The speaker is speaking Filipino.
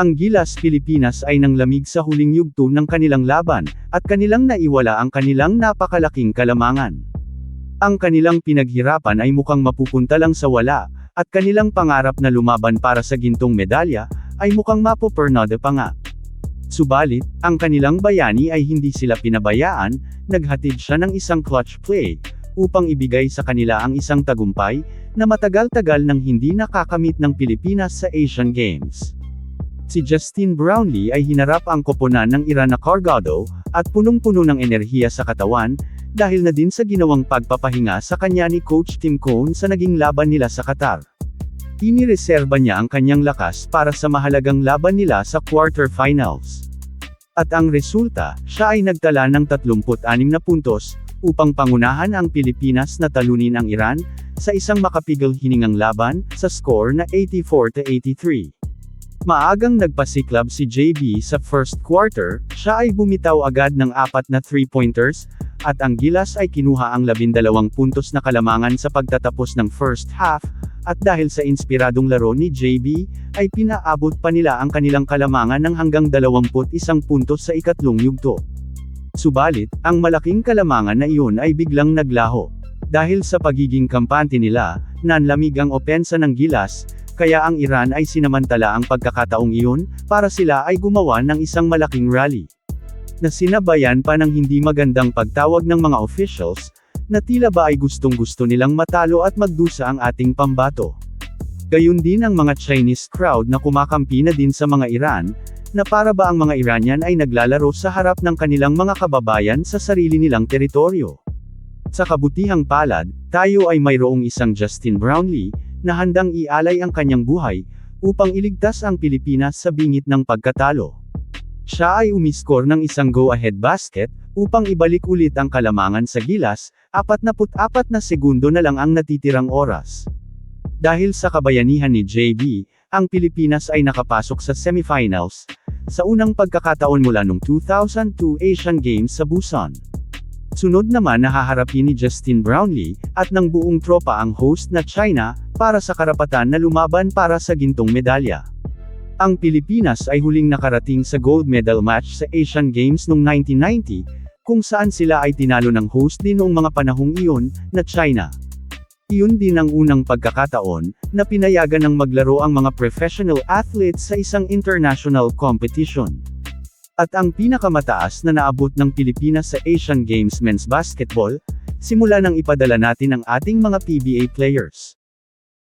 Ang Gilas Pilipinas ay nanglamig sa huling yugto ng kanilang laban, at kanilang naiwala ang kanilang napakalaking kalamangan. Ang kanilang pinaghirapan ay mukhang mapupunta lang sa wala, at kanilang pangarap na lumaban para sa gintong medalya, ay mukhang mapopernode pa nga. Subalit, ang kanilang bayani ay hindi sila pinabayaan, naghatid siya ng isang clutch play, upang ibigay sa kanila ang isang tagumpay, na matagal-tagal nang hindi nakakamit ng Pilipinas sa Asian Games. Si Justin Brownlee ay hinarap ang koponan ng Iran na Cargado, at punong-puno ng enerhiya sa katawan, dahil na din sa ginawang pagpapahinga sa kanya ni Coach Tim Cohn sa naging laban nila sa Qatar. Inireserba niya ang kanyang lakas para sa mahalagang laban nila sa quarterfinals. At ang resulta, siya ay nagtala ng 36 na puntos, upang pangunahan ang Pilipinas na talunin ang Iran, sa isang makapigil hiningang laban, sa score na 84-83. Maagang nagpasiklab si JB sa first quarter, siya ay bumitaw agad ng apat na three-pointers, at ang Gilas ay kinuha ang labindalawang puntos na kalamangan sa pagtatapos ng first half, at dahil sa inspiradong laro ni JB, ay pinaabot pa nila ang kanilang kalamangan ng hanggang 21 puntos sa ikatlong yugto. Subalit, ang malaking kalamangan na iyon ay biglang naglaho. Dahil sa pagiging kampante nila, nanlamig ang opensa ng Gilas, kaya ang Iran ay sinamantala ang pagkakataong iyon, para sila ay gumawa ng isang malaking rally. Na sinabayan pa ng hindi magandang pagtawag ng mga officials, na tila ba ay gustong gusto nilang matalo at magdusa ang ating pambato. Gayun din ang mga Chinese crowd na kumakampi na din sa mga Iran, na para ba ang mga Iranian ay naglalaro sa harap ng kanilang mga kababayan sa sarili nilang teritoryo. Sa kabutihang palad, tayo ay mayroong isang Justin Brownlee, na handang ialay ang kanyang buhay, upang iligtas ang Pilipinas sa bingit ng pagkatalo. Siya ay umiskor ng isang go-ahead basket, upang ibalik ulit ang kalamangan sa gilas, 44 na segundo na lang ang natitirang oras. Dahil sa kabayanihan ni JB, ang Pilipinas ay nakapasok sa semifinals, sa unang pagkakataon mula noong 2002 Asian Games sa Busan. Sunod naman nahaharapin ni Justin Brownlee, at ng buong tropa ang host na China, para sa karapatan na lumaban para sa gintong medalya. Ang Pilipinas ay huling nakarating sa gold medal match sa Asian Games noong 1990, kung saan sila ay tinalo ng host din noong mga panahong iyon, na China. Iyon din ang unang pagkakataon, na pinayagan ng maglaro ang mga professional athletes sa isang international competition. At ang pinakamataas na naabot ng Pilipinas sa Asian Games Men's Basketball, simula nang ipadala natin ang ating mga PBA players.